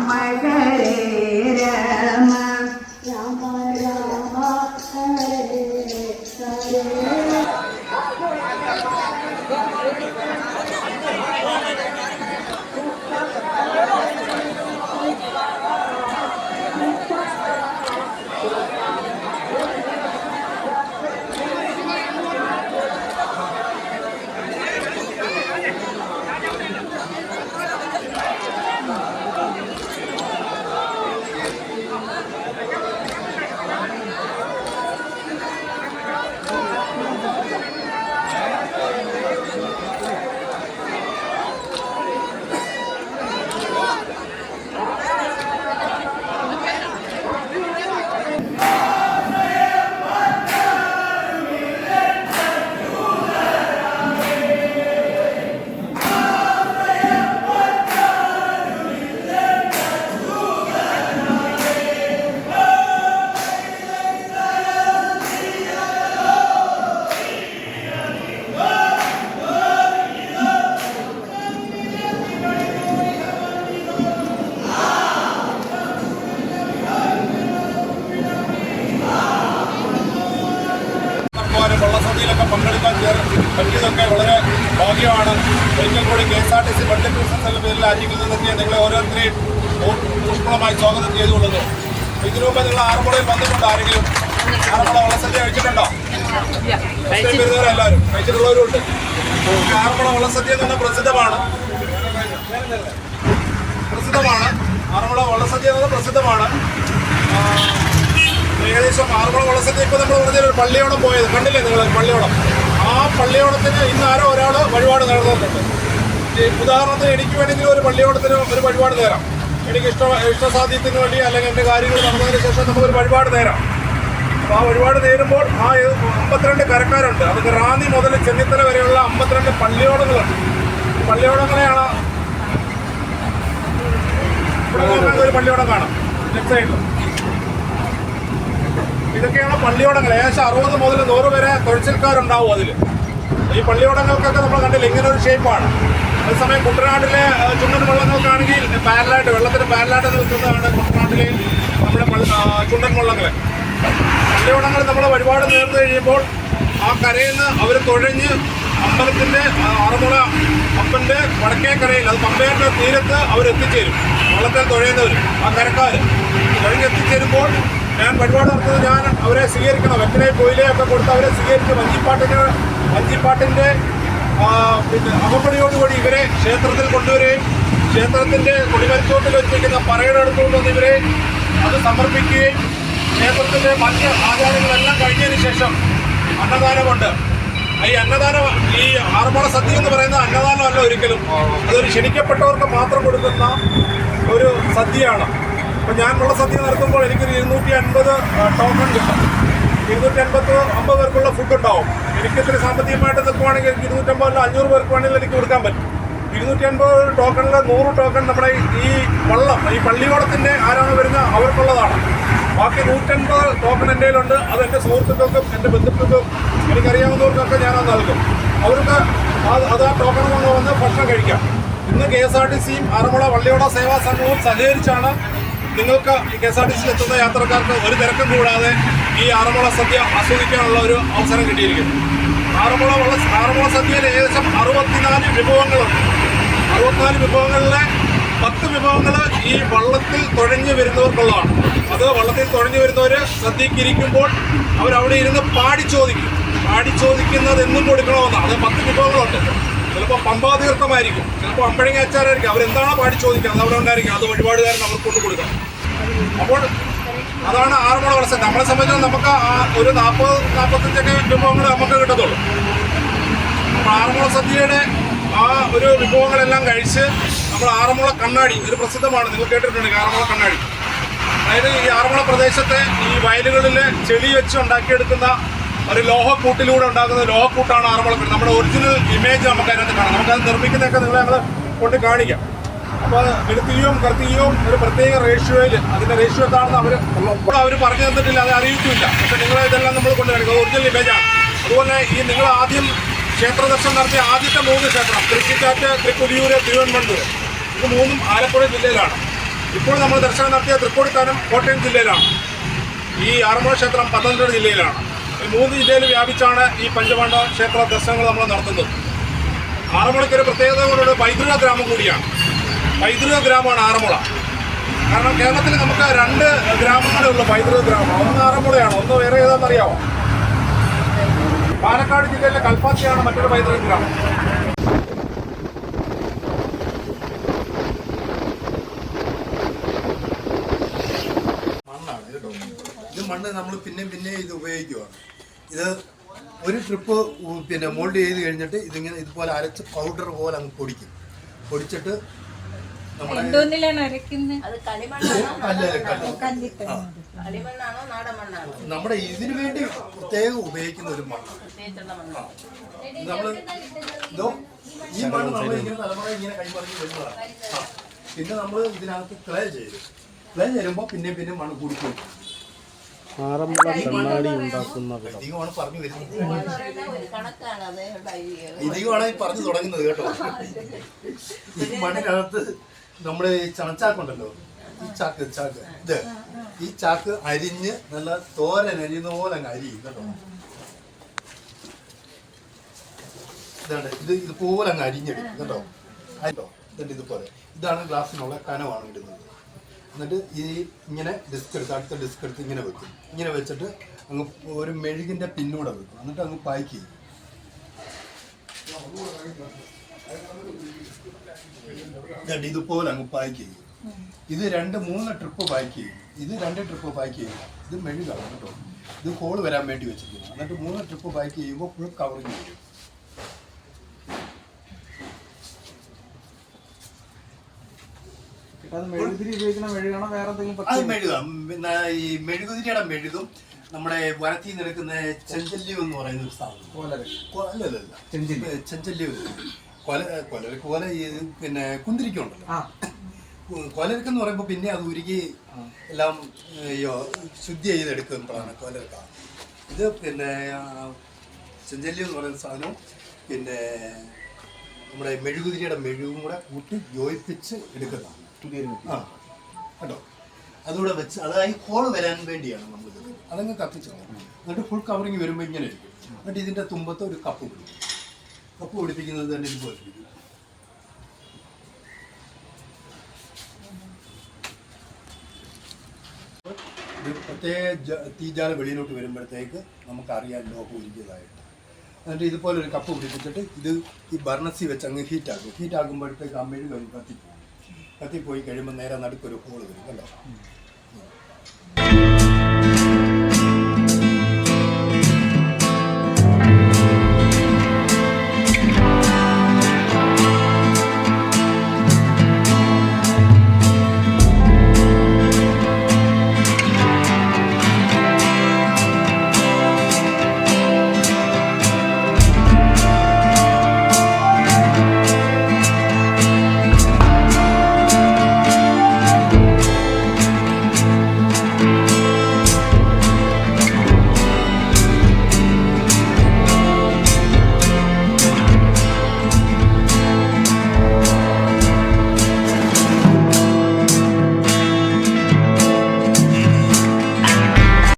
Oh my God. ഭാഗ്യമാണ്. ഒരിക്കൽ കൂടി K S R T C budget business എന്ന പേരിൽ അരികിൽ നിന്നെത്തിയ നിങ്ങളെ ഓരോരുത്തരെയും ഊഷ്മളമായി സ്വാഗതം ചെയ്തുകൊള്ളുന്നു. ഇതിനു മുമ്പ് നിങ്ങൾ ആറന്മുളയിൽ വന്നിട്ടുണ്ടോ ആരെങ്കിലും? ആറന്മുള വള്ളസദ്യ കഴിച്ചിട്ടുണ്ടോ? എല്ലാവരും കഴിച്ചിട്ടുള്ളവരും ഉണ്ട് ആറന്മുള വള്ളസദ്യ എന്ന് പറഞ്ഞാൽ പ്രസിദ്ധമാണ്. പ്രസിദ്ധമാണ്. ആറന്മുള വള്ളസദ്യ എന്നത് പ്രസിദ്ധമാണ്. ഏകദേശം ആറന്മുള വള്ളസദ്യ ഇപ്പോൾ നമ്മൾ പറഞ്ഞ ഒരു പള്ളിയോടം പോയത്. കണ്ടില്ലേ നിങ്ങൾ പള്ളിയോടം? പള്ളിയോടത്തിന് ഇന്ന് ആരോ ഒരാൾ വഴിപാട് നേടുന്നുണ്ട്. ഉദാഹരണത്തിന് എനിക്ക് വേണമെങ്കിൽ ഒരു പള്ളിയോടത്തിന് ഒരു വഴിപാട് നേരാം. എനിക്ക് ഇഷ്ട ഇഷ്ടസാധ്യത്തിന് വേണ്ടി അല്ലെങ്കിൽ എന്റെ കാര്യങ്ങൾ നടന്നതിന് ശേഷം നമുക്കൊരു വഴിപാട് നേരാം. അപ്പോൾ ആ വഴിപാട് നേരുമ്പോൾ ആ അമ്പത്തിരണ്ട് കരക്കാരുണ്ട്. അത് റാന്നി മുതൽ ചെന്നിത്തല വരെയുള്ള അമ്പത്തിരണ്ട് പള്ളിയോടങ്ങളുണ്ട് പള്ളിയോടങ്ങളെയാണ് ഒരു പള്ളിയോടം കാണാം. ലെഫ്റ്റ് സൈഡിൽ ഇതൊക്കെയാണ് പള്ളിയോടങ്ങൾ ഏകദേശം അറുപത് മുതൽ നൂറ് വരെ തൊഴിച്ചിൽക്കാരുണ്ടാവും അതിൽ ഈ പള്ളിയോടങ്ങൾക്കൊക്കെ നമ്മൾ കണ്ടില്ല ഇങ്ങനെ ഒരു ഷേപ്പാണ് അതേസമയം കുട്ടനാട്ടിലെ ചുണ്ടൻ വള്ളങ്ങൾക്കാണെങ്കിൽ പാരലായിട്ട് വെള്ളത്തിന് പാരലായിട്ട് നിൽക്കുന്നതാണ് കുട്ടനാട്ടിലെ നമ്മുടെ ചുണ്ടൻ വള്ളങ്ങൾ പള്ളിയോടങ്ങൾ നമ്മൾ വഴിപാട് നേർന്നു കഴിയുമ്പോൾ ആ കരയിൽ നിന്ന് അവർ തുഴഞ്ഞ് അമ്പലത്തിന്റെ ആറന്മുള അപ്പന്റെ വടക്കേ കരയിൽ അത് പമ്പയുടെ തീരത്ത് അവർ എത്തിച്ചേരും. വള്ളത്തിൽ തുഴയുന്നവർ ആ കരക്കാർ തുഴഞ്ഞ് എത്തിച്ചേരുമ്പോൾ ഞാൻ വഴിപാട് നടത്തുന്നത് ഞാൻ അവരെ സ്വീകരിക്കണം. വെറ്റിലെ കൊയിലയൊക്കെ കൊടുത്ത് അവരെ സ്വീകരിച്ച് വഞ്ചിപ്പാട്ടിന് വഞ്ചിപ്പാട്ടിന്റെ ആ, പിന്നെ അകമ്പടിയോടുകൂടി ഇവരെ ക്ഷേത്രത്തിൽ കൊണ്ടുവരികയും ക്ഷേത്രത്തിന്റെ കൊടിമരത്തോട്ടിൽ വെച്ചിരിക്കുന്ന പറയുടെ അടുത്തുകൊണ്ട് വന്ന് ഇവരെ അത് സമർപ്പിക്കുകയും ക്ഷേത്രത്തിന്റെ മറ്റ് ആചാരങ്ങളെല്ലാം കഴിഞ്ഞതിന് ശേഷം അന്നദാനമുണ്ട്. ഈ അന്നദാനം ഈ ആറന്മുള സദ്യ എന്ന് പറയുന്ന അന്നദാനമല്ല ഒരിക്കലും. അതൊരു ക്ഷണിക്കപ്പെട്ടവർക്ക് മാത്രം കൊടുക്കുന്ന ഒരു സദ്യയാണ്. അപ്പം ഞാൻ ഉള്ള സദ്യ നടത്തുമ്പോൾ എനിക്കൊരു ഇരുന്നൂറ്റി അൻപത് ടോക്കൺ കിട്ടും. ഇരുന്നൂറ്റി അൻപത്തി അമ്പത് പേർക്കുള്ള ഫുഡ് ഉണ്ടാവും. എനിക്ക് ഇത്തിരി സാമ്പത്തികമായിട്ട് നിൽക്കുവാണെങ്കിൽ എനിക്ക് ഇരുന്നൂറ്റമ്പതിൽ അഞ്ഞൂറ് പേർക്ക് വേണമെങ്കിൽ എനിക്ക് കൊടുക്കാൻ പറ്റും. ഇരുന്നൂറ്റി അൻപത് ടോക്കണിൽ നൂറ് ടോക്കൺ നമ്മുടെ ഈ വള്ളം ഈ പള്ളിയോടത്തിന്റെ ആരാണ് വരുന്ന അവർക്കുള്ളതാണ്. ബാക്കി നൂറ്റൻപത് ടോക്കൺ എന്റെ കയ്യിലുണ്ട്. അത് എന്റെ സുഹൃത്തുക്കൾക്കും എന്റെ ബന്ധുക്കൾക്കും എനിക്കറിയാവുന്നവർക്കൊക്കെ ഞാനത് നൽകും. അവർക്ക് അത് അത് ആ ടോക്കൺ കൊണ്ട് വന്ന് ഭക്ഷണം കഴിക്കാം. ഇന്ന് കെ എസ് ആർ ടി സിയും ആറന്മുള വള്ളിയോട സേവാ സംഘവും സഹകരിച്ചാണ് നിങ്ങൾക്ക് കെ എസ് ആർ ടി സിയിൽ എത്തുന്ന യാത്രക്കാർക്ക് ഒരു തിരക്കും കൂടാതെ ഈ ആറന്മുള സദ്യ ആസ്വദിക്കാനുള്ള ഒരു അവസരം കിട്ടിയിരിക്കുന്നു. ആറന്മുള ആറന്മുള സദ്യയിൽ ഏകദേശം അറുപത്തിനാല് വിഭവങ്ങളുണ്ട് അറുപത്തിനാല് വിഭവങ്ങളിലെ പത്ത് വിഭവങ്ങൾ ഈ വള്ളത്തിൽ തുഴഞ്ഞു വരുന്നവർക്കുള്ളതാണ്. അത് വള്ളത്തിൽ തുഴഞ്ഞു വരുന്നവർ സദ്യക്കിരിക്കുമ്പോൾ അവരവിടെ ഇരുന്ന് പാടി ചോദിക്കും പാടി ചോദിക്കുന്നത് എന്നും കൊടുക്കണമെന്നാണ്. അത് പത്ത് വിഭവങ്ങളുണ്ട്. ചിലപ്പോൾ പമ്പാതീർത്ഥമായിരിക്കും ചിലപ്പോൾ അമ്പഴങ്ങ അച്ചാറായിരിക്കും അവരെന്താണോ പാടി ചോദിക്കുന്നത് അവിടെ ഉണ്ടായിരിക്കും. അത് വഴിപാടുകാരൻ അവർക്ക് കൊണ്ട് കൊടുക്കാം അപ്പോൾ അതാണ് ആറന്മുള വളർച്ച നമ്മളെ സംബന്ധിച്ച് നമുക്ക് ഒരു നാൽപ്പത് നാൽപ്പത്തഞ്ചൊക്കെ വിഭവങ്ങൾ നമുക്ക് കിട്ടത്തുള്ളൂ. അപ്പോൾ ആറന്മുള സദ്യയുടെ ആ ഒരു വിഭവങ്ങളെല്ലാം കഴിച്ച് നമ്മൾ ആറന്മുള കണ്ണാടി ഒരു പ്രസിദ്ധമാണ്. നിങ്ങൾ കേട്ടിട്ടുണ്ട് ആറന്മുള കണ്ണാടി. അതായത് ഈ ആറന്മുള പ്രദേശത്തെ ഈ വയലുകളിൽ ചെളി വെച്ച് ഉണ്ടാക്കിയെടുക്കുന്ന ഒരു ലോഹക്കൂട്ടിലൂടെ ഉണ്ടാക്കുന്ന ലോഹക്കൂട്ടാണ് ആറന്മുള കണ്ണാടി നമ്മുടെ ഒറിജിനൽ ഇമേജ് നമുക്ക് അതിനകത്ത് കാണാം. നമുക്കത് നിർമ്മിക്കുന്നതൊക്കെ നിങ്ങളെ ഞങ്ങൾ കൊണ്ട് കാണിക്കാം. അപ്പോൾ വെളുത്തിയും കറുത്തിയും ഒരു പ്രത്യേക റേഷ്യോയിൽ അതിന്റെ റേഷ്യോ എന്താണെന്ന് അവർ അവർ പറഞ്ഞു തന്നിട്ടില്ല അത് അറിയിക്കില്ല പക്ഷെ നിങ്ങൾ ഇതെല്ലാം നമ്മൾ കൊണ്ട് കാണിക്കും. ഒറിജിനൽ ഇമേജാണ് അതുപോലെ ഈ നിങ്ങൾ ആദ്യം ക്ഷേത്ര ദർശനം നടത്തിയ ആദ്യത്തെ മൂന്ന് ക്ഷേത്രം തൃക്കിക്കാറ്റ് തൃക്കുലിയൂര് തിരുവനന്തപുരം. ഇത് മൂന്നും ആലപ്പുഴ ജില്ലയിലാണ്. ഇപ്പോൾ നമ്മൾ ദർശനം നടത്തിയ തൃക്കോടിത്താനം കോട്ടയം ജില്ലയിലാണ്. ഈ ആറന്മുള ക്ഷേത്രം പത്തനംതിട്ട ജില്ലയിലാണ്. ഈ മൂന്ന് ജില്ലയിൽ വ്യാപിച്ചാണ് ഈ പഞ്ചപാണ്ഡവ ക്ഷേത്ര ദർശനങ്ങൾ നമ്മൾ നടത്തുന്നത്. ആറന്മുളയ്ക്ക് ഒരു പ്രത്യേകത കൊണ്ടുള്ള പൈതൃക ഗ്രാമം കൂടിയാണ്. പൈതൃക ഗ്രാമമാണ് ആറന്മുള. കാരണം കേരളത്തിൽ നമുക്ക് രണ്ട് ഗ്രാമങ്ങളേ ഉള്ളൂ പൈതൃക ഗ്രാമം. ഒന്ന് ആറന്മുളയാണ് ഒന്ന് വേറെ ഏതാണെന്ന് അറിയാമോ പാലക്കാട് ജില്ലയിലെ കൽപ്പാത്തിയാണ് മറ്റൊരു പൈതൃക ഗ്രാമം. മണ്ണ് നമ്മൾ പിന്നെയും പിന്നെയും ഇത് ഉപയോഗിക്കുകയാണ് ഇത് ഒരു ട്രിപ്പ് പിന്നെ മോൾഡ് ചെയ്ത് കഴിഞ്ഞിട്ട് ഇതിങ്ങനെ ഇതുപോലെ അരച്ച് പൗഡർ പോലെ അങ്ങ് പൊടിക്കും. പൊടിച്ചിട്ട് നമ്മുടെ ഇതിനു വേണ്ടി പ്രത്യേകം ഉപയോഗിക്കുന്ന ഒരു മണ്ണാണ് നമ്മൾ മണ്ണാണ് നമ്മൾ ഇതോ ഈ മണ്ണ് നമ്മൾ ഇങ്ങനെ തലമുറ ഇങ്ങനെ കൈമറിഞ്ഞ് വരുന്നതാണ്. പിന്നെ നമ്മൾ ഇതിനകത്ത് ക്ലേ ചെയ്തു. ക്ലേ ചെയ്യുമ്പോൾ പിന്നെ പിന്നെ മണ്ണ് കൂടിപ്പോയി ആറന്മുള കണ്ണാടി ഉണ്ടാക്കുന്ന വിധം പറഞ്ഞു തുടങ്ങുന്നത് കേട്ടോ. ഈ മണ്ണിനകത്ത് നമ്മുടെ ഈ ചണച്ചാക്കുണ്ടല്ലോ. ഈ ചാക്ക് ചാക്ക്. ഇത്. ഈ ചാക്ക് അരിഞ്ഞ് നല്ല തോരൻ അരിയുന്ന പോലെ അങ്ങ് അരിയും കേട്ടോ ഇതാണ് ഇത് ഇതുപോലെ അങ്ങ് അരിഞ്ഞെടുക്കും. കേട്ടോ അരിട്ടോ ഇതുപോലെ. ഇതാണ് ഗ്ലാസ്സിനുള്ള കനമാണ് ഇടുന്നത്. എന്നിട്ട് ഈ ഇങ്ങനെ ഡിസ്ക് എടുത്ത് അടുത്ത ഡിസ്ക് എടുത്ത് ഇങ്ങനെ വെക്കും. ഇങ്ങനെ വെച്ചിട്ട് അങ്ങ് ഒരു മെഴുകിന്റെ പിന്നൂടെ വെക്കും. എന്നിട്ട് അങ്ങ് പാക്ക് ചെയ്യും. ഇതുപോലെ അങ്ങ് പാക്ക് ചെയ്യും. ഇത് രണ്ട് മൂന്ന് ട്രിപ്പ് പാക്ക് ചെയ്യും. ഇത് രണ്ട് ട്രിപ്പ് പാക്ക് ചെയ്യും. ഇത് മെഴുകാണ് കേട്ടോ. ഇത് കോൾ വരാൻ വേണ്ടി വെച്ചിരിക്കുന്നു. എന്നിട്ട് മൂന്ന് ട്രിപ്പ് പാക്ക് ചെയ്യുമ്പോൾ ഫുൾ കവറിങ് വരും. അത് മെഴുകാം. ഈ മെഴുകുതിരിയുടെ മെഴുകും നമ്മുടെ വനത്തിൽ നിൽക്കുന്ന ചെഞ്ചല്യം എന്ന് പറയുന്ന ഒരു സാധനം. ചെഞ്ചല്ലി. ചെഞ്ചല്യം കൊല കൊലരക്ക് പോലെ ഈ പിന്നെ കുന്തിരിക്കുണ്ടല്ലോ കൊലരക്ക് എന്ന് പറയുമ്പോൾ പിന്നെ അത് ഉരുകി എല്ലാം ശുദ്ധി ചെയ്തെടുക്കുമ്പോഴാണ് കൊലരക്ക. ഇത് പിന്നെ ചെഞ്ചല്യം എന്ന് പറയുന്ന സാധനവും പിന്നെ നമ്മുടെ മെഴുകുതിരിയുടെ മെഴുകും കൂടെ കൂട്ടി യോജിപ്പിച്ച് എടുക്കുന്നതാണ്. ആ കേട്ടോ. അതുകൂടെ വെച്ച് അതായത് ഹോൾ വരാൻ വേണ്ടിയാണ് നമ്മൾ അതങ്ങ് കത്തിച്ചു. എന്നിട്ട് ഫുൾ കവറിങ് വരുമ്പോൾ ഇങ്ങനെ ഇരിക്കും. എന്നിട്ട് ഇതിന്റെ തുമ്പത്ത് ഒരു കപ്പ് പിടിക്കും കപ്പ് പിടിപ്പിക്കുന്നത് തന്നെ ഇതുപോലെ പിടിക്കും പ്രത്യേക തീജാല വെളിയിലോട്ട് വരുമ്പോഴത്തേക്ക് നമുക്കറിയാം ലോഹം ഉരിഞ്ഞതായിട്ട് എന്നിട്ട് ഇതുപോലെ ഒരു കപ്പ് പിടിപ്പിച്ചിട്ട് ഇത് ഈ ബർണസി വെച്ച് അങ്ങ് ഹീറ്റാക്കും ഹീറ്റാക്കുമ്പോഴത്തേക്ക് ആ മെഴുക് കത്തിപ്പോകും. കത്തിപ്പോയി കഴിയുമ്പോൾ നേരെ നടുക്കൊരു ഹോൾ വരും കണ്ടോ?